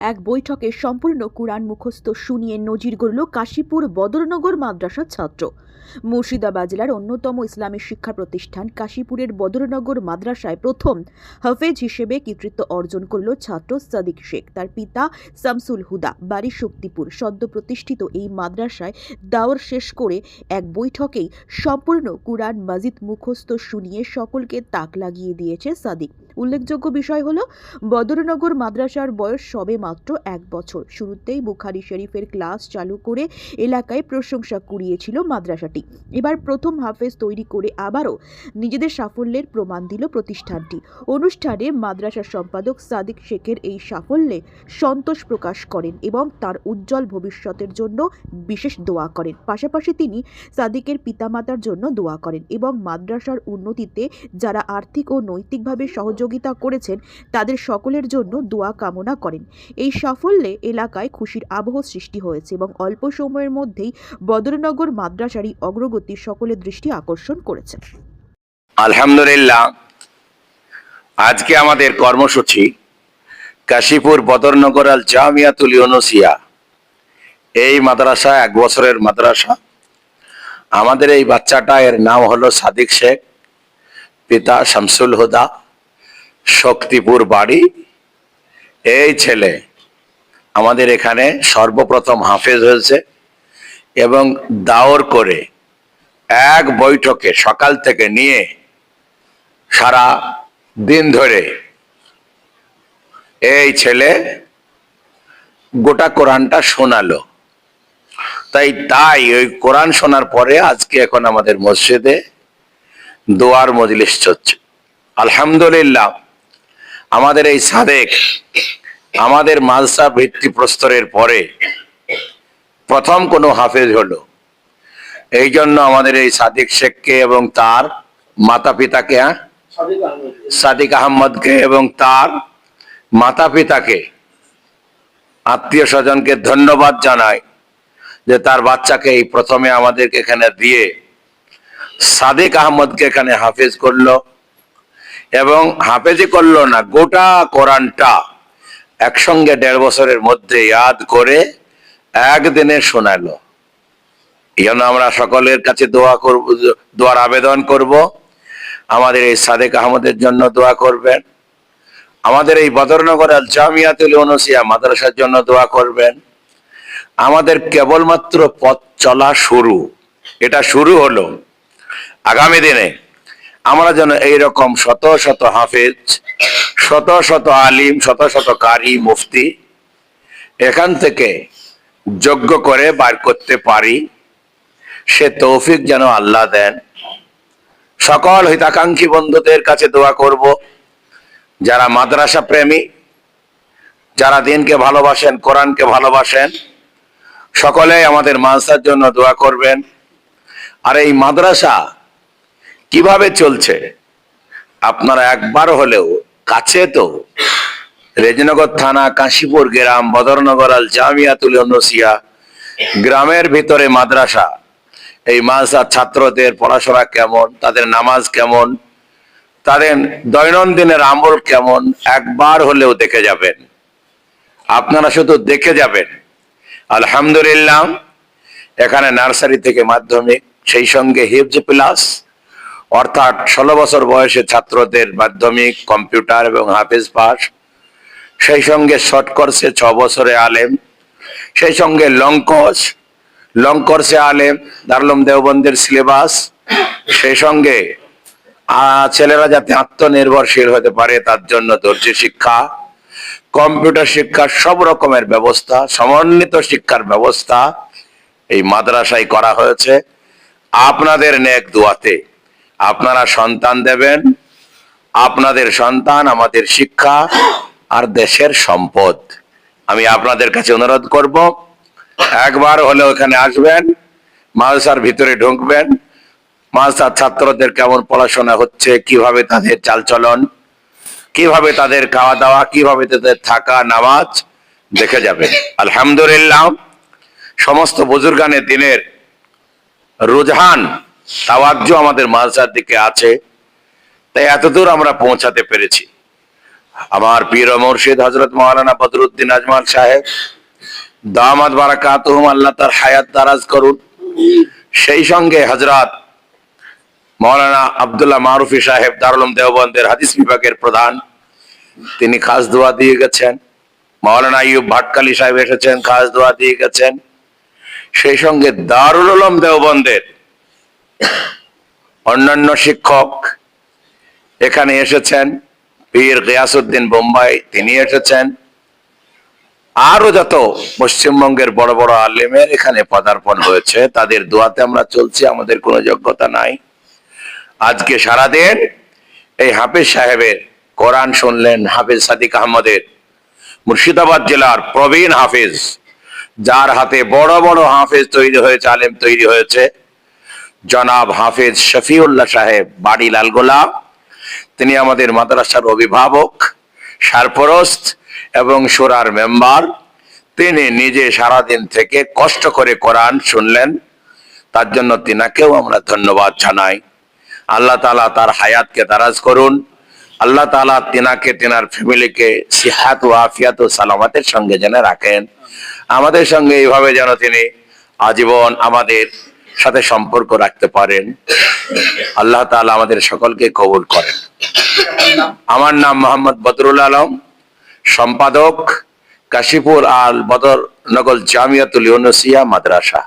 এক বৈঠকে সম্পূর্ণ কুরআন মুখস্থ শুনিয়ে নজির গড়ল কাশীপুর বদরনগর মাদ্রাসার ছাত্র। মুর্শিদাবাদ জেলার অন্যতম ইসলামী শিক্ষা প্রতিষ্ঠান কাশীপুরের বদরনগর মাদ্রাসায় প্রথম হাফেজ হিসেবে কৃতিত্ব অর্জন করল ছাত্র সাদিক শেখ। তার পিতা শামসুল হুদা বাড়ি শক্তিপুর। সদ্য প্রতিষ্ঠিত এই মাদ্রাসায় দাওর শেষ করে এক বৈঠকেই সম্পূর্ণ কুরআন মাজিদ মুখস্থ শুনিয়ে সকলকে তাক লাগিয়ে দিয়েছে সাদিক। উল্লেখযোগ্য বিষয় হল, বদরনগর মাদ্রাসার বয়স সবে মাত্র এক বছর। শুরুতেই বুখারি শরীফের ক্লাস চালু করে এলাকায় প্রশংসা কুড়িয়েছিল মাদ্রাসাটি। এবার প্রথম হাফেজ তৈরি করে আবারও নিজেদের সাফল্যের প্রমাণ দিল প্রতিষ্ঠানটি। অনুষ্ঠানে মাদ্রাসার সম্পাদক সাদিক শেখের এই সাফল্যে সন্তোষ প্রকাশ করেন এবং তার উজ্জ্বল ভবিষ্যতের জন্য বিশেষ দোয়া করেন। পাশাপাশি তিনি সাদিকের পিতামাতার জন্য দোয়া করেন এবং মাদ্রাসার উন্নতিতে যারা আর্থিক ও নৈতিকভাবে সহযোগিতা করেছেন, তাদের সকলের জন্য দোয়া কামনা করেন। এই সাফল্যে এলাকায় খুশির আবহ সৃষ্টি হয়েছে এবং অল্প সময়ের মধ্যেই বদরনগর মাদ্রাসারই অগ্রগতি সকলের দৃষ্টি আকর্ষণ করেছে। আলহামদুলিল্লাহ, আজকে আমাদের কর্মসূচি কাশীপুর বদরনগর আল জামিয়াতুল ইউনুসিয়া। এই মাদ্রাসা, এক বছরের মাদ্রাসা। আমাদের এই বাচ্চাটা, এর নাম হলো সাদিক শেখ, পিতা শামসুল হুদা, শক্তিপুর বাড়ি। এই ছেলে আমাদের এখানে সর্বপ্রথম হাফেজ হয়েছে এবং দাওর করে এক বৈঠকে সকাল থেকে নিয়ে সারা দিন ধরে এই ছেলে গোটা কোরআনটা শোনালো। তাই তাই ওই কোরআন শোনার পরে আজকে এখন আমাদের মসজিদে দোয়ার মজলিস চলছে। আলহামদুলিল্লাহ, আমাদের এই সাদেক আমাদের মালসা ভিত্তি প্রস্তরের পরে প্রথম কোনো হাফেজ হলো এই জন্য আমাদের এই সাদিক শেখকে এবং তার মাতা পিতাকে হ্যাঁ? সাদিক আহমদকে এবং তার মাতা পিতাকে আত্মীয় স্বজনকে ধন্যবাদ জানাই যে তার বাচ্চাকে এই প্রথমে আমাদেরকে এখানে দিয়ে সাদিক আহমদকে এখানে হাফেজ করল এবং হাফেজি করল না, গোটা কোরআনটা একসঙ্গে দেড় বছরের মধ্যে ইয়াদ করে একদিনে শোনালো। এই জন্য আমরা সকলের কাছে দোয়া করব, দোয়ার আবেদন করব। আমাদের এই সাদেক আহমদের জন্য দোয়া করবেন। আমাদের এই বদরনগর আল জামিয়াতুল ইউনুসিয়া মাদ্রাসার জন্য দোয়া করবেন। আমাদের কেবলমাত্র পথ চলা শুরু। এটা শুরু হলো। আগামী দিনে আমরা যেন এইরকম শত শত হাফেজ শত শত আলিম, শত শত কারি, মুফতি এখান থেকে যোগ্য করে বার করতে পারি। সে তৌফিক যেন আল্লাহ দেন। সকল হিতাকাঙ্ক্ষী বন্ধুদের কাছে দোয়া করব। যারা মাদ্রাসা প্রেমী, যারা দিনকে ভালোবাসেন, কোরআনকে ভালোবাসেন, সকলেই আমাদের মাদ্রাসার জন্য দোয়া করবেন। আর এই মাদ্রাসা কীভাবে চলছে, আপনারা একবার হলেও কাছে তো। রেজনগর থানা, কাশীপুর গ্রাম, বদরনগর, আল জামিয়াতুল ইউনুসিয়া গ্রামের ভিতরে মাদ্রাসা। এই মাদ্রাসার ছাত্রদের পড়াশোনা কেমন, তাদের নামাজ কেমন, তাদের দৈনন্দিনের আমল কেমন, একবার হলেও দেখে যাবেন। আপনারা শুধু দেখে যাবেন। আলহামদুলিল্লাহ, এখানে নার্সারি থেকে মাধ্যমিক, সেই সঙ্গে হিফজ প্লাস অর্থাৎ ষোলো বছর বয়সে ছাত্রদের মাধ্যমিক, কম্পিউটার এবং হাফেজ পাস। সেই সঙ্গে শর্ট কোর্সে ছ বছরে আলেম। সেই সঙ্গে লং কোর্স। লং কোর্সে আলেম, দারুলম দেওবন্দের সিলেবাস। সেই সঙ্গে ছেলেরা যাতে আত্মনির্ভরশীল হতে পারে, তার জন্য ধৈর্য শিক্ষা, কম্পিউটার শিক্ষার সব রকমের ব্যবস্থা, সমন্বিত শিক্ষার ব্যবস্থা এই মাদ্রাসায় করা হয়েছে। আপনাদের নেক দোয়াতে। আপনারা সন্তান দেবেন, আপনাদের সন্তান আমাদের শিক্ষা আর দেশের সম্পদ। আমি আপনাদের কাছে অনুরোধ করব, একবার হলে ওখানে আসবেন, মাদ্রাসার ভিতরে ঢুকবেন, মাদ্রাসার ছাত্রদের কেমন পড়াশোনা হচ্ছে, কীভাবে তাদের চালচলন, কীভাবে তাদের খাওয়া দাওয়া কীভাবে তাদের থাকা, নামাজ, দেখে যাবেন আলহামদুলিল্লাহ, সমস্ত বুজুর্গানের দিনের রুঝান তাওয়াজ্জু আমাদের মাদ্রাসার দিকে আছে। তাই এতদূর আমরা পৌঁছাতে পেরেছি। আমার পীর মুর্শিদ হজরত মৌলানা বদরুদ্দিন আজমাল সাহেব দামাদ বারাকাতুহুম, আল্লাহ তার হায়াত দারাজ করুন। সেই সঙ্গে হজরত মৌলানা আব্দুল্লাহ মারুফি সাহেব দারুলম দেওবন্দের হাদিস বিভাগের প্রধান, তিনি খাস দোয়া দিয়ে গেছেন। মৌলানা ইউব ভাটকালি সাহেব এসেছেন, খাস দোয়া দিয়ে গেছেন। সেই সঙ্গে দারুল দেওবন্দের অন্যান্য শিক্ষক এখানে এসেছেন, পীর গিয়াসুদ্দিন বোম্বাই তিনি এসেছেন। আরও যত পশ্চিমবঙ্গের বড় বড় আলেমের এখানে পদার্পণ হয়েছে, তাদের দোয়াতে আমরা চলছি, আমাদের কোনো যোগ্যতা নাই। আজকে সারাদিন এই হাফিজ সাহেবের কোরআন শুনলেন, হাফিজ সাদিক আহমদের মুর্শিদাবাদ জেলার প্রবীণ হাফিজ, যার হাতে বড় বড় হাফিজ তৈরি হয়েছে, আলেম তৈরি হয়েছে। জনাব হাফিজ শফিউল্লাহ সাহেব, বাড়ি লালগোলা তিনি আমাদের মাদ্রাসার অভিভাবক, সারপরস্ত এবং সুরার মেম্বার। তিনি নিজে সারাদিন থেকে কষ্ট করে কোরআন শুনলেন। তার জন্য তিনাকেও আমরা ধন্যবাদ জানাই। আল্লাহ তালা তার হায়াতকে দারাজ করুন। আল্লাহ তালা তিনাকে, তিনার ফ্যামিলিকে সিহাত ও আফিয়াত ও সালামাতের সঙ্গে যেন রাখেন। আমাদের সঙ্গে এইভাবে যেন তিনি আজীবন আমাদের সাথে সম্পর্ক রাখতে পারেন। আল্লাহ তালা আমাদের সকলকে কবুল করেন। আমার নাম মোহাম্মদ বদরুল আলম, সম্পাদক কাশীপুর আল বদরনগর জামিয়াতুল ইউনুসিয়া মাদ্রাসা।